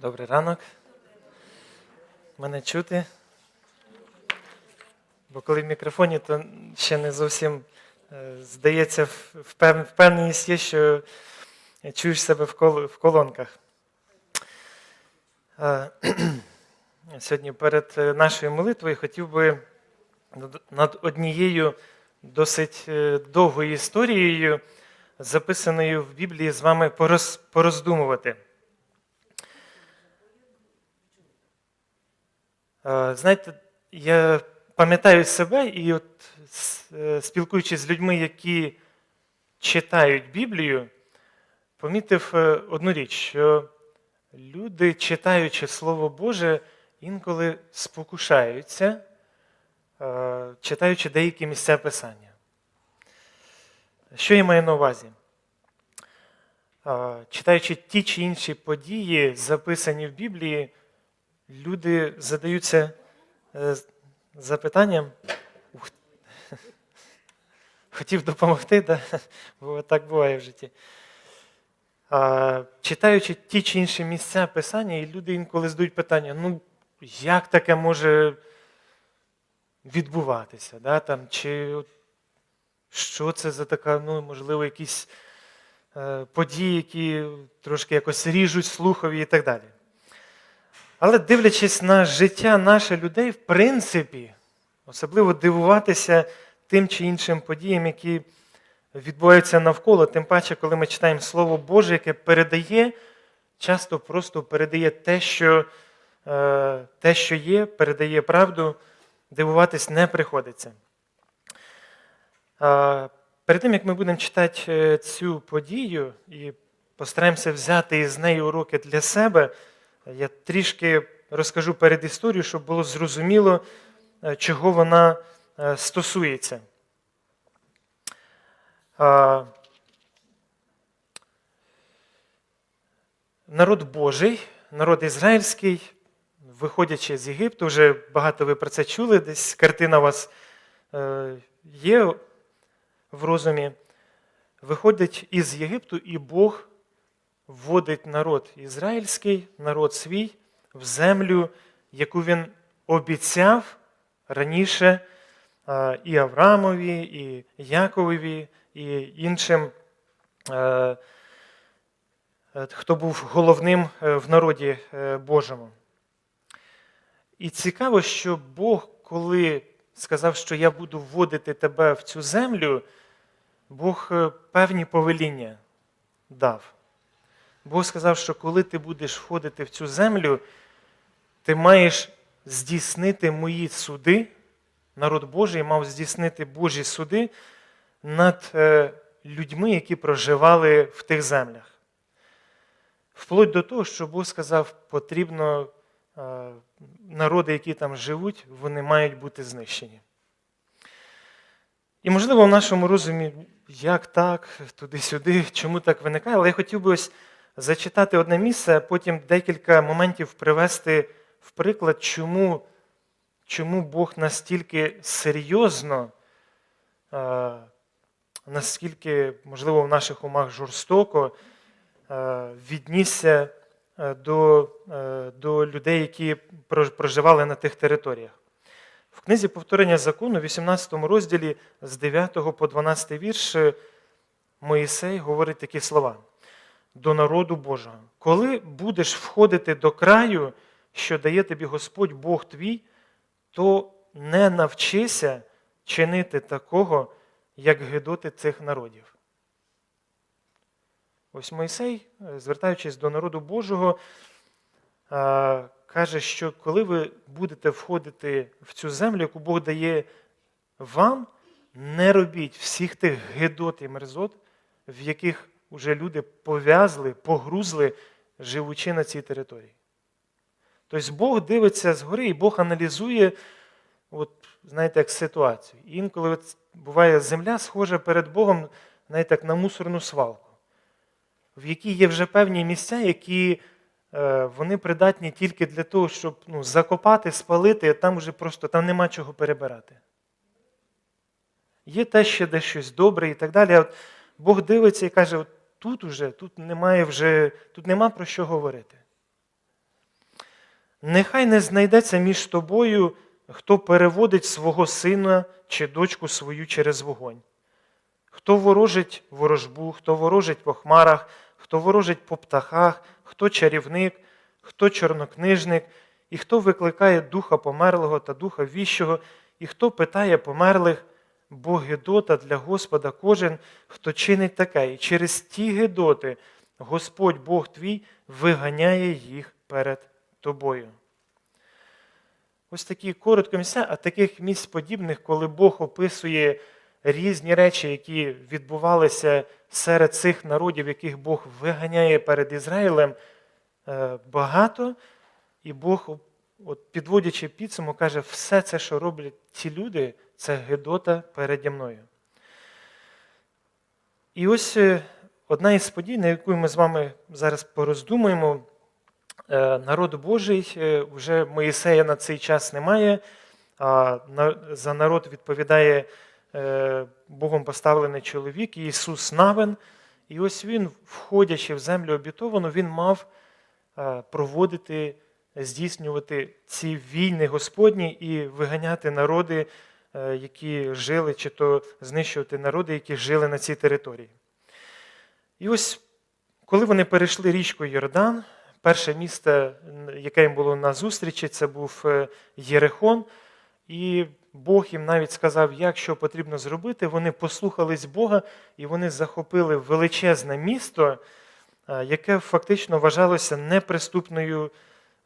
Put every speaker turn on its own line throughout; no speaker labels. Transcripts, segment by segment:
Добрий ранок. Мене чути. Бо коли в мікрофоні, то ще не зовсім е, здається, впевненість є, що чуєш себе в кол- в колонках. Е, Сьогодні перед е, нашою молитвою хотів би над- однією досить довгою історією, записаною в Біблії, з вами пороздумувати. Знаєте, я пам'ятаю себе і от е, спілкуючись з людьми, які читають Біблію, помітив е, одну річ, що люди, читаючи Слово Боже, інколи спокушаються, е, читаючи деякі місця Писання. Що я маю на увазі? Е, Читаючи ті чи інші події, записані в Біблії, люди задаються е, запитанням. Хотів допомогти, да? бо так буває в житті. А, читаючи ті чи інші місця писання, і люди інколи задають питання: ну, як таке може відбуватися? Да? Там, чи що це за така, ну, можливо, якісь е, події, які трошки якось ріжуть слухові і так далі. Але дивлячись на життя наших людей, в принципі, особливо дивуватися тим чи іншим подіям, які відбуваються навколо, тим паче, коли ми читаємо Слово Боже, яке передає, часто просто передає те, що, е, те, що є, передає правду, дивуватись не приходиться. Перед тим, як ми будемо читати е, цю подію і постараємося взяти із неї уроки для себе, я трішки розкажу перед історією, щоб було зрозуміло, е, чого вона е, стосується. Народ Божий, народ ізраїльський, виходячи з Єгипту, вже багато ви про це чули, десь картина у вас е, є в розумі. Виходить із Єгипту, і Бог вводить народ ізраїльський, народ свій, в землю, яку він обіцяв раніше е, і Авраамові, і Яковові, і іншим, е, е, хто був головним в народі Божому. І цікаво, що Бог, коли сказав, що я буду вводити тебе в цю землю, Бог певні повеління дав. Бог сказав, що коли ти будеш входити в цю землю, ти маєш здійснити мої суди, народ Божий мав здійснити Божі суди над е, людьми, які проживали в тих землях. Вплоть до того, що Бог сказав, потрібно е, народи, які там живуть, вони мають бути знищені. І, можливо, в нашому розумі, як так, туди-сюди, чому так виникає, але я хотів би ось зачитати одне місце, а потім декілька моментів привести в приклад, чому, чому Бог настільки серйозно, е, наскільки, можливо, в наших умах жорстоко е, віднісся е, до, до людей, які проживали на тих територіях. В книзі повторення закону, в 18 розділі з 9 по 12 вірш, Моїсей говорить такі слова до народу Божого. Коли будеш входити до краю, що дає тобі Господь Бог твій, то не навчися чинити такого, як гидоти цих народів. Ось Мойсей, звертаючись до народу Божого, каже, що коли ви будете входити в цю землю, яку Бог дає вам, не робіть всіх тих гидот і мерзот, в яких вже люди пов'язли, погрузли, живучи на цій території. Тобто Бог дивиться згори і Бог аналізує, от, знаєте, як ситуацію. І інколи от буває земля схожа перед Богом, знаєте, як на мусорну свалку, в якій є вже певні місця, які е, вони придатні тільки для того, щоб ну, закопати, спалити, а там вже просто там нема чого перебирати. Є те ще де щось добре і так далі. От Бог дивиться і каже: от тут уже, тут немає вже, тут нема про що говорити. нехай не знайдеться між тобою, хто переводить свого сина чи дочку свою через вогонь. Хто ворожить ворожбу, хто ворожить по хмарах, хто ворожить по птахах, хто чарівник, хто чорнокнижник, і хто викликає духа померлого та духа віщого, і хто питає померлих, бо гидота для Господа кожен, хто чинить таке, і через ті гидоти Господь Бог твій виганяє їх перед тобою. Ось такі коротко місця, а таких місць подібних, коли Бог описує різні речі, які відбувалися серед цих народів, яких Бог виганяє перед Ізраїлем, е, багато, і Бог, от підводячи підсумок, каже, все це, що роблять ці люди, це гидота переді мною. І ось е, одна із подій, на яку ми з вами зараз пороздумуємо, Е, народ Божий, е, вже Моїсея на цей час немає, а за народ відповідає Богом поставлений чоловік Ісус Навин. І ось він, входячи в землю обітовану, він мав проводити, здійснювати ці війни Господні і виганяти народи, які жили, чи то знищувати народи, які жили на цій території. І ось, коли вони перейшли річку Йордан, перше місце, яке їм було на зустрічі, це був е, Єрихон. І Бог їм навіть сказав, як що потрібно зробити. Вони послухались Бога і вони захопили величезне місто, е, яке фактично вважалося неприступною,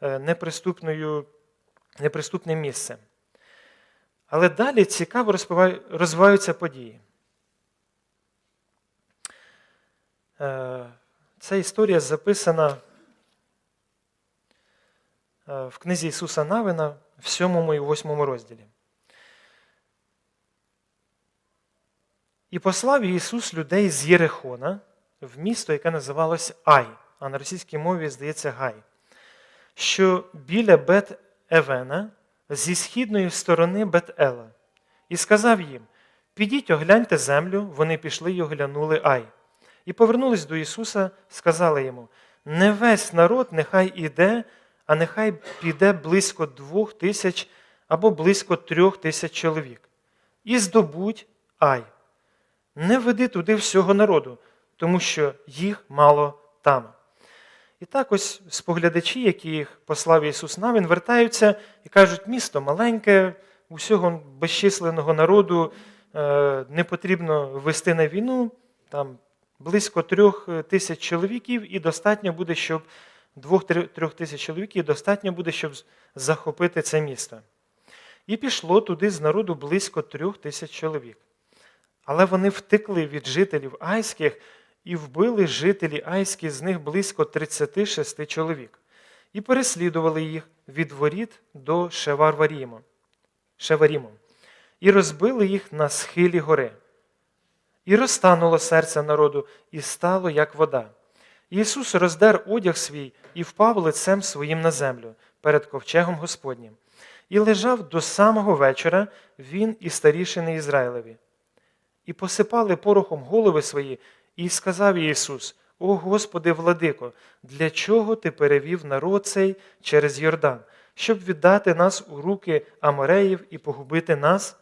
е, неприступною, неприступним місцем. Але далі цікаво розвиваються події. Е, Ця історія записана е, в книзі Ісуса Навина в 7 і 8 розділі. І послав Ісус людей з Єрихона в місто, яке називалось Ай, а на російській мові, здається, Гай, що біля Бет-Евена зі східної сторони Бет-Ела. І сказав їм: Підіть, огляньте землю, вони пішли й оглянули Ай. І повернулись до Ісуса, сказали йому: Не весь народ нехай іде, а нехай піде близько двох тисяч або близько трьох тисяч чоловік. І здобудь Ай. Не веди туди всього народу, тому що їх мало там. І так ось споглядачі, які їх послав Ісус Навін, вертаються і кажуть, місто маленьке, усього безчисленного народу е, не потрібно вести на війну, там близько трьох тисяч чоловіків, і достатньо буде, щоб двох-трьох тисяч чоловіків достатньо буде, щоб захопити це місто. І пішло туди з народу близько трьох тисяч чоловік. Але вони втекли від жителів айських і вбили жителі айські з них близько 36 чоловік, і переслідували їх від воріт до Шеварваріма, Шеваріму, і розбили їх на схилі гори. І розтануло серце народу, і стало, як вода. Ісус роздер одяг свій і впав лицем своїм на землю перед ковчегом Господнім, і лежав до самого вечора він і старішини Ізраїлеві. І посипали порохом голови свої, і сказав Ісус: О Господи, владико, для чого ти перевів народ цей через Йордан, щоб віддати нас у руки Амореїв і погубити нас?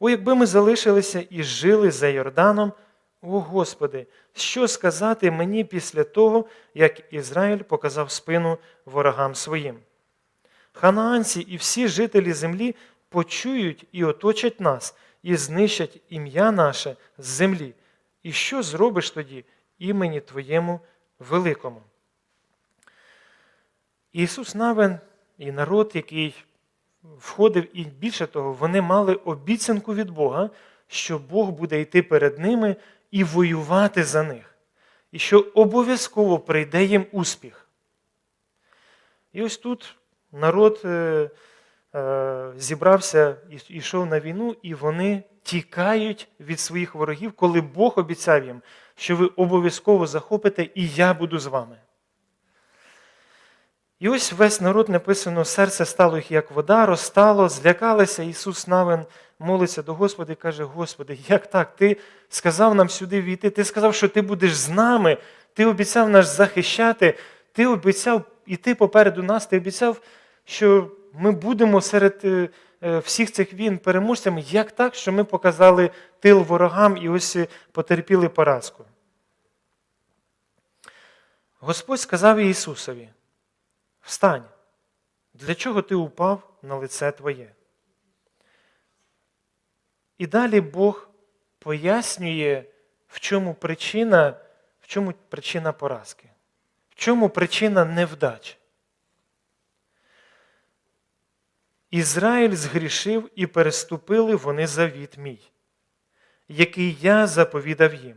О, якби ми залишилися і жили за Йорданом, о Господи, що сказати мені після того, як Ізраїль показав спину ворогам своїм? Ханаанці і всі жителі землі почують і оточать нас, і знищать ім'я наше з землі. І що зробиш тоді імені Твоєму великому? Ісус Навин і народ, який входив, і більше того, вони мали обіцянку від Бога, що Бог буде йти перед ними і воювати за них, і що обов'язково прийде їм успіх. І ось тут народ е, е, зібрався і йшов на війну, і вони тікають від своїх ворогів, коли Бог обіцяв їм, що ви обов'язково захопите, і я буду з вами. І ось весь народ написано, серце стало їх, як вода, розстало, злякалося. Ісус Навин молиться до Господа і каже: Господи, як так? Ти сказав нам сюди війти, ти сказав, що ти будеш з нами, ти обіцяв нас захищати, ти обіцяв іти попереду нас, ти обіцяв що ми будемо серед е, всіх цих війн переможцями, як так, що ми показали тил ворогам і ось е, потерпіли поразку. Господь сказав Ісусові: Встань, для чого ти упав на лице твоє? І далі Бог пояснює, в чому причина, в чому причина поразки, в чому причина невдач. Ізраїль згрішив і переступили вони завіт мій, який я заповідав їм.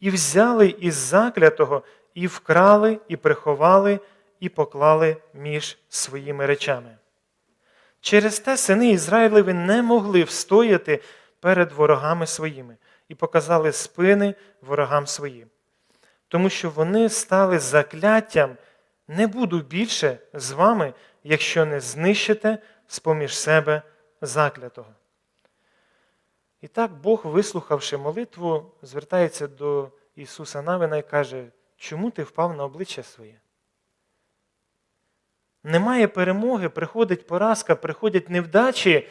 І взяли із заклятого, і вкрали, і приховали, і поклали між своїми речами. Через те сини Ізраїлеві не могли встояти перед ворогами своїми і показали спини ворогам своїм. Тому що вони стали закляттям, не буду більше з вами, якщо не знищите з-поміж себе заклятого. І так Бог, вислухавши молитву, звертається до Ісуса Навина і каже, чому ти впав на обличчя своє? Немає перемоги, приходить поразка, приходять невдачі,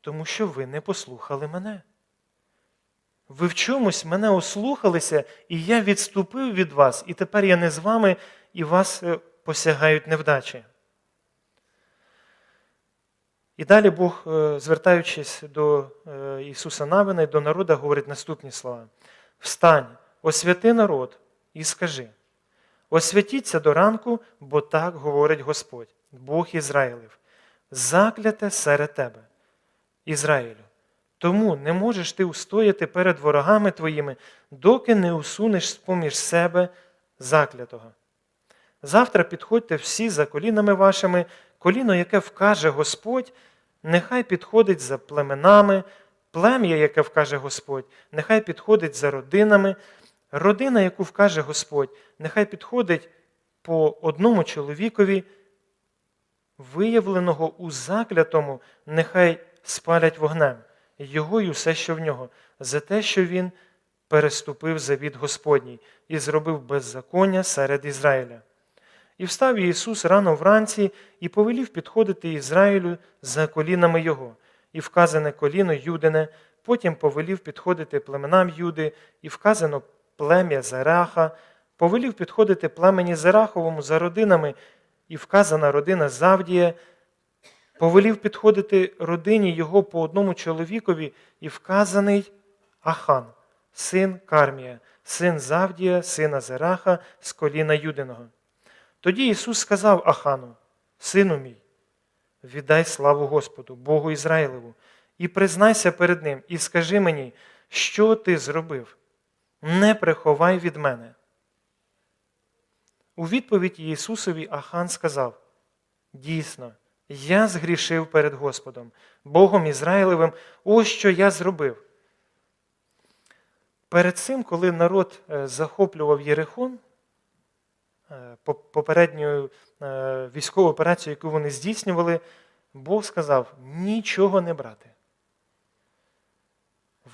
тому що ви не послухали мене. Ви в чомусь мене ослухалися, і я відступив від вас, і тепер я не з вами, і вас е, посягають невдачі. І далі Бог, е, звертаючись до е, Ісуса Навина і до народу, говорить наступні слова: Встань, освяти народ і скажи. Освятіться до ранку, бо так говорить Господь, Бог Ізраїлев, закляте серед тебе, Ізраїлю. Тому не можеш ти устояти перед ворогами твоїми, доки не усунеш з-поміж себе заклятого. Завтра підходьте всі за колінами вашими, коліно, яке вкаже Господь, нехай підходить за племенами, плем'я, яке вкаже Господь, нехай підходить за родинами, родина, яку вкаже Господь, нехай підходить по одному чоловікові, виявленого у заклятому, нехай спалять вогнем, його й усе, що в нього, за те, що він переступив завіт Господній і зробив беззаконня серед Ізраїля. І встав Ісус рано вранці і повелів підходити Ізраїлю за колінами Його, і вказане коліно Юдине, потім повелів підходити племенам Юди, і вказано плем'я Зераха, повелів підходити племені Зераховому за родинами, і вказана родина Завдія, повелів підходити родині його по одному чоловікові, і вказаний Ахан, син Кармія, син Завдія, сина Зераха з коліна Юдиного. Тоді Ісус сказав Ахану, Сину мій, віддай славу Господу, Богу Ізраїлеву, і признайся перед Ним, і скажи мені, що ти зробив. Не приховай від мене. У відповідь Ісусові Ахан сказав: Дійсно, я згрішив перед Господом, Богом Ізраїлевим, ось що я зробив. Перед цим, коли народ е, захоплював Єрихон, е, попередню е, військову операцію, яку вони здійснювали, Бог сказав: нічого не брати.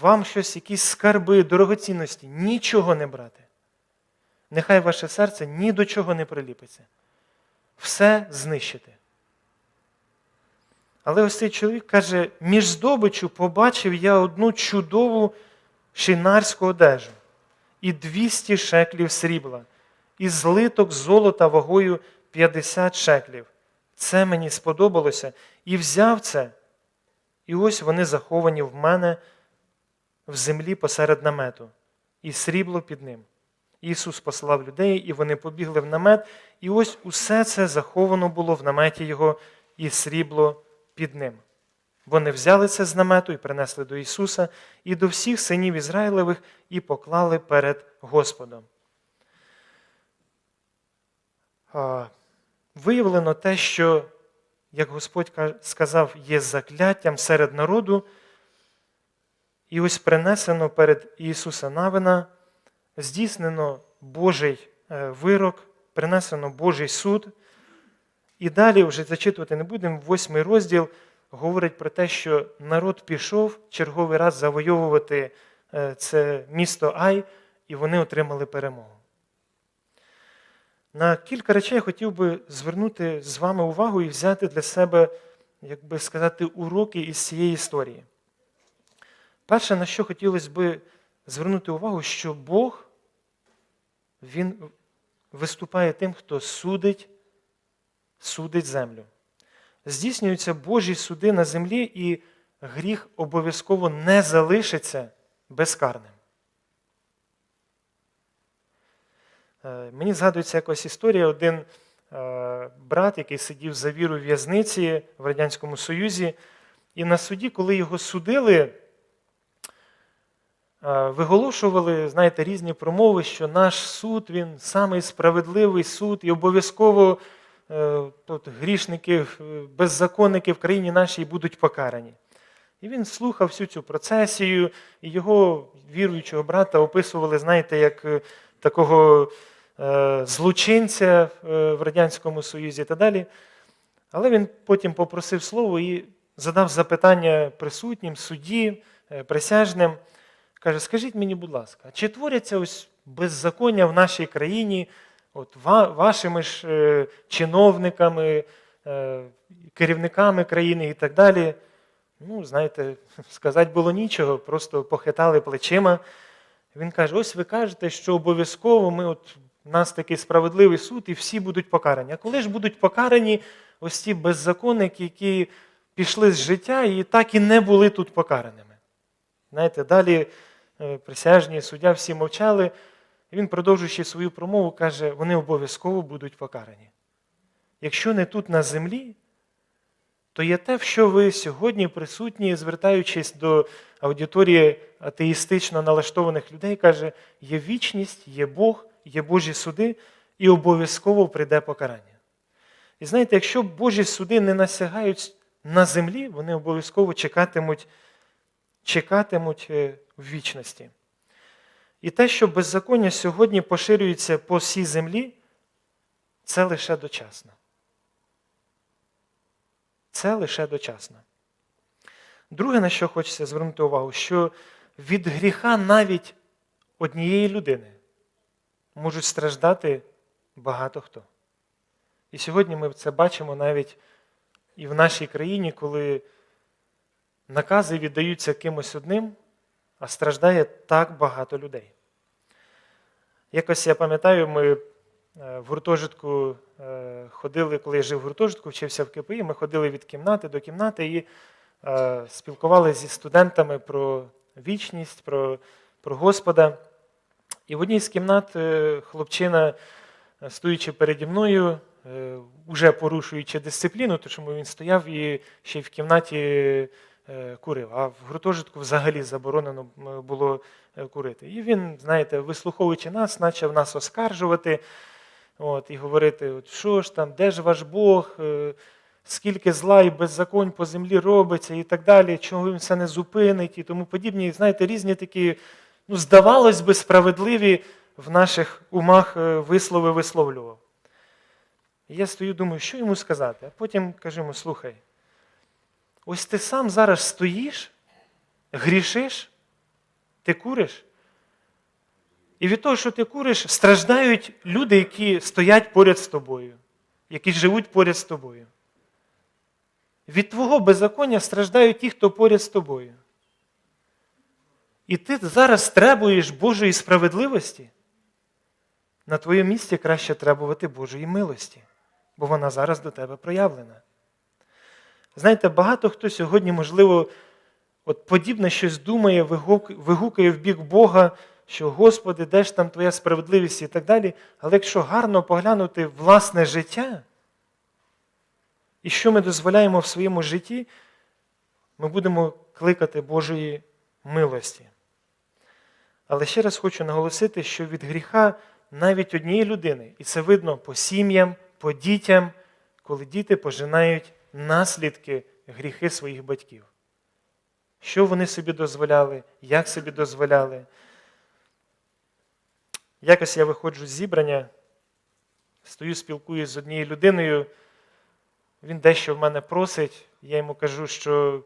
Вам щось, якісь скарби, дорогоцінності, нічого не брати. Нехай ваше серце ні до чого не приліпиться. Все знищити. Але ось цей чоловік каже: між здобичу побачив я одну чудову шинарську одежу і 200 шеклів срібла, і злиток золота вагою 50 шеклів. Це мені сподобалося і взяв це. І ось вони заховані в мене в землі посеред намету, і срібло під ним. Ісус послав людей, і вони побігли в намет, і ось усе це заховано було в наметі Його, і срібло під ним. Вони взяли це з намету і принесли до Ісуса і до всіх синів Ізраїлевих і поклали перед Господом. Виявлено те, що, як Господь сказав, є закляттям серед народу. І ось принесено перед Ісуса Навина, здійснено Божий е, вирок, принесено Божий суд. І далі вже зачитувати не будемо. Восьмий розділ говорить про те, що народ пішов черговий раз завойовувати е, це місто Ай, і вони отримали перемогу. На кілька речей я хотів би звернути з вами увагу і взяти для себе, як би сказати, уроки із цієї історії. Перше, на що хотілося би звернути увагу, що Бог, Він виступає тим, хто судить, судить землю. Здійснюються Божі суди на землі, і гріх обов'язково не залишиться безкарним. Е, Мені згадується якась історія, один е, брат, який сидів за віру в в'язниці в Радянському Союзі, і на суді, коли його судили, е, виголошували, знаєте, різні промови, що наш суд він самий справедливий суд, і обов'язково е, грішники, е, беззаконники в країні нашій будуть покарані. І він слухав всю цю процесію, і його віруючого брата описували, знаєте, як е, такого е, злочинця е, в Радянському Союзі і так далі. Але він потім попросив слово і задав запитання присутнім, судді, е, присяжним. Каже, скажіть мені, будь ласка, чи творяться ось беззаконня в нашій країні от вашими ж чиновниками, керівниками країни і так далі? Ну, знаєте, сказати було нічого, просто похитали плечима. Він каже: ось ви кажете, що обов'язково ми от, у нас такий справедливий суд, і всі будуть покарані. А коли ж будуть покарані ось ці беззаконники, які пішли з життя і так і не були тут покараними? Знаєте, далі е, присяжні суддя всі мовчали, і він, продовжуючи свою промову, каже: вони обов'язково будуть покарані. Якщо не тут на землі, то є те, в що ви сьогодні присутні, звертаючись до аудиторії атеїстично налаштованих людей, каже, є вічність, є Бог, є Божі суди, і обов'язково прийде покарання. І знаєте, якщо Божі суди не насягають на землі, вони обов'язково чекатимуть, чекатимуть е, в вічності. І те, що беззаконня сьогодні поширюється по всій землі, це лише дочасно. Це лише дочасно. Друге, на що хочеться звернути увагу, що від гріха навіть однієї людини можуть страждати багато хто. І сьогодні ми це бачимо навіть і в нашій країні, коли накази віддаються кимось одним, а страждає так багато людей. Якось я пам'ятаю, ми в гуртожитку е, ходили, коли я жив в гуртожитку, вчився в КПІ, ми ходили від кімнати до кімнати і е, спілкувалися зі студентами про вічність, про, про Господа. І в одній з кімнат е, хлопчина, е, стоючи переді мною, е, уже порушуючи дисципліну, то чому він стояв і ще й в кімнаті е, курив. А в гуртожитку взагалі заборонено було е, курити. І він, знаєте, вислуховуючи нас, почав нас оскаржувати от, і говорити, от, що ж там, де ж ваш Бог, е, скільки зла і беззаконь по землі робиться і так далі, чого він це не зупинить і тому подібні, знаєте, різні такі, ну, здавалось би, справедливі в наших умах е, вислови висловлював. Я стою, думаю, що йому сказати? А потім кажу йому, слухай, ось ти сам зараз стоїш, грішиш, ти куриш. І від того, що ти куриш, страждають люди, які стоять поряд з тобою, які живуть поряд з тобою. Від твого беззаконня страждають ті, хто поряд з тобою. І ти зараз требуєш Божої справедливості. На твоєму місці краще требувати Божої милості, бо вона зараз до тебе проявлена. Знаєте, багато хто сьогодні, можливо, от подібне щось думає, вигукає в бік Бога, що Господи, де ж там Твоя справедливість і так далі. Але якщо гарно поглянути власне життя, і що ми дозволяємо в своєму житті, ми будемо кликати Божої милості. Але ще раз хочу наголосити, що від гріха навіть однієї людини, і це видно по сім'ям, по дітям, коли діти пожинають наслідки гріхи своїх батьків. Що вони собі дозволяли, як собі дозволяли. Якось я виходжу з зібрання, стою, спілкуюсь з однією людиною, він дещо в мене просить, я йому кажу, що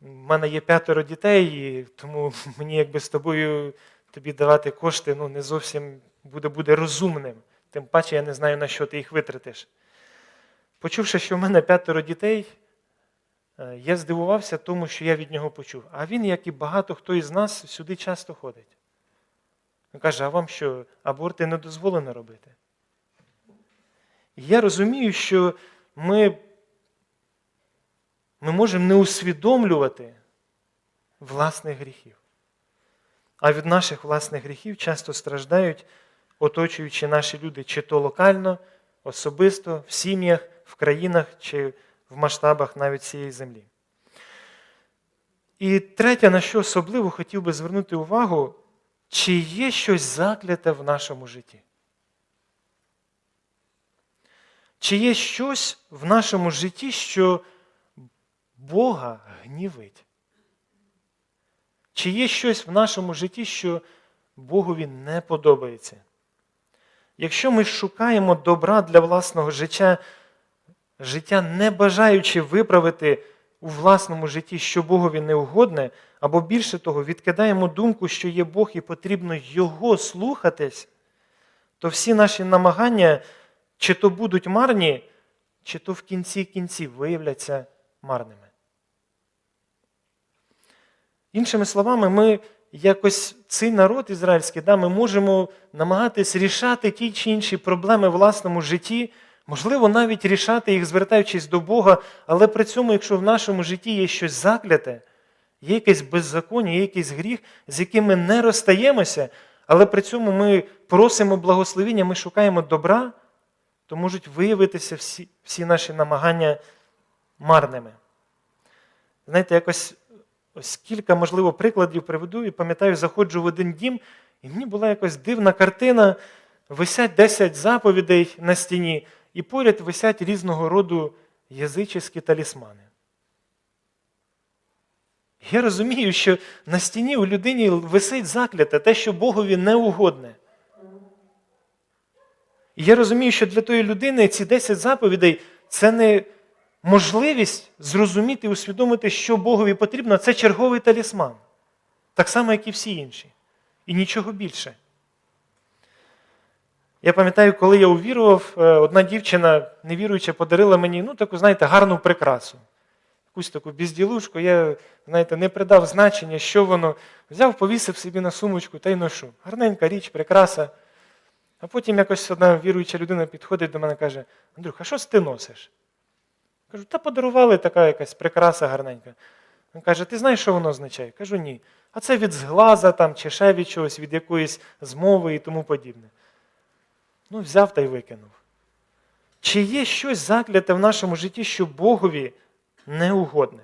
в мене є п'ятеро дітей, і тому мені якби з тобою тобі давати кошти ну, не зовсім буде, буде розумним. тим паче я не знаю, на що ти їх витратиш. Почувши, що в мене п'ятеро дітей, е, я здивувався тому, що я від нього почув. А він, як і багато хто із нас, сюди часто ходить. Каже, а вам що, аборти не дозволено робити? Я розумію, що ми, ми можемо не усвідомлювати власних гріхів. А від наших власних гріхів часто страждають оточуючи наші люди, чи то локально, особисто, в сім'ях, в країнах, чи в масштабах навіть цієї землі. І третє, на що особливо хотів би звернути увагу, чи є щось закляте в нашому житті? Чи є щось в нашому житті, що Бога гнівить? Чи є щось в нашому житті, що Богові не подобається? Якщо ми шукаємо добра для власного життя, життя не бажаючи виправити у власному житті, що Богові не угодне, або більше того, відкидаємо думку, що є Бог і потрібно Його слухатись, то всі наші намагання чи то будуть марні, чи то в кінці кінців виявляться марними. Іншими словами, ми якось цей народ ізраїльський, да, ми можемо намагатись рішати ті чи інші проблеми в власному житті, можливо, навіть рішати їх, звертаючись до Бога, але при цьому, якщо в нашому житті є щось закляте, є якесь беззаконня, є якийсь гріх, з яким ми не розстаємося, але при цьому ми просимо благословіння, ми шукаємо добра, то можуть виявитися всі, всі наші намагання марними. Знаєте, якось ось кілька, можливо, прикладів приведу і пам'ятаю, заходжу в один дім, і мені була якась дивна картина. Висять 10 заповідей на стіні, і поряд висять різного роду язичні талісмани. Я розумію, що на стіні у людині висить закляте, те, що Богові не угодне. І я розумію, що для тої людини ці 10 заповідей це не можливість зрозуміти і усвідомити, що Богові потрібно, це черговий талісман. Так само, як і всі інші. І нічого більше. Я пам'ятаю, коли я увірував, е, одна дівчина, невіруюча, подарила мені ну, таку, знаєте, гарну прикрасу. Якусь таку безділушку, я, знаєте, не придав значення, що воно. Взяв, повісив собі на сумочку та й ношу. Гарненька річ, прикраса. А потім якось одна віруюча людина підходить до мене і каже: Андрюх, а що ти носиш? Кажу, та подарували така якась прикраса гарненька. Він каже, ти знаєш, що воно означає? Кажу, ні. А це від зглаза там, чи ще від чогось, від якоїсь змови і тому подібне. Ну, взяв та й викинув. Чи є щось закляте в нашому житті, що Богові неугодне?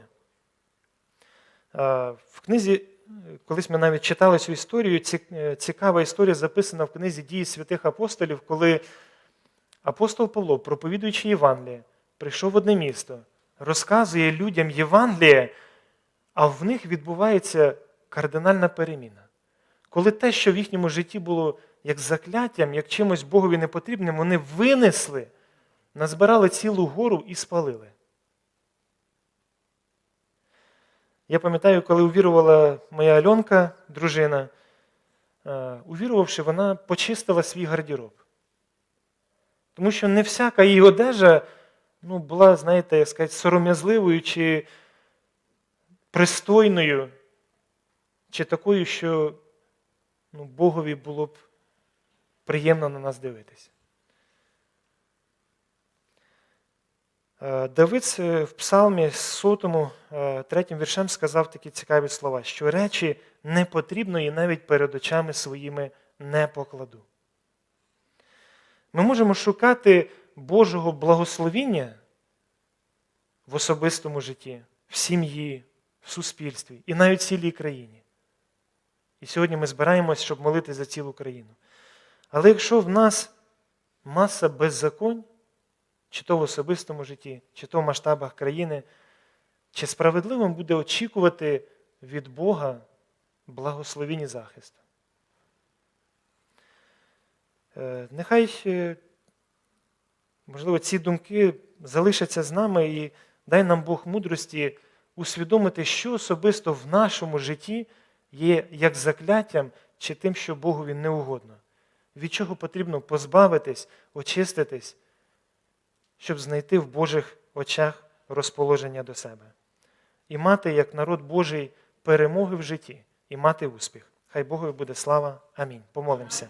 В книзі, колись ми навіть читали цю історію, цікава історія записана в книзі дії святих апостолів, коли апостол Павло, проповідуючи Євангеліє, прийшов в одне місто, розказує людям Євангеліє, а в них відбувається кардинальна переміна. Коли те, що в їхньому житті було як закляттям, як чимось Богові непотрібним, вони винесли, назбирали цілу гору і спалили. Я пам'ятаю, коли увірувала моя Альонка, дружина, е, увірувавши, вона почистила свій гардероб. Тому що не всяка її одежа ну, була, знаєте, як сказати, сором'язливою чи пристойною, чи такою, що ну, Богові було б приємно на нас дивитися. Е, Давид в Псалмі сотому, е, третім віршем сказав такі цікаві слова, що речі не потрібно і навіть перед очами своїми не покладу. Ми можемо шукати Божого благословіння в особистому житті, в сім'ї, в суспільстві і навіть в цілій країні. І сьогодні ми збираємось, щоб молити за цілу країну. Але якщо в нас маса беззаконь, чи то в особистому житті, чи то в масштабах країни, чи справедливим буде очікувати від Бога благословінь і захисту? Е, нехай, е, можливо, ці думки залишаться з нами і дай нам Бог мудрості усвідомити, що особисто в нашому житті є як закляттям чи тим, що Богові не угодно. Від чого потрібно позбавитись, очиститись, щоб знайти в Божих очах розположення до себе. І мати, як народ Божий, перемоги в житті і мати успіх. Хай Богові буде слава. Амінь. Помолимося.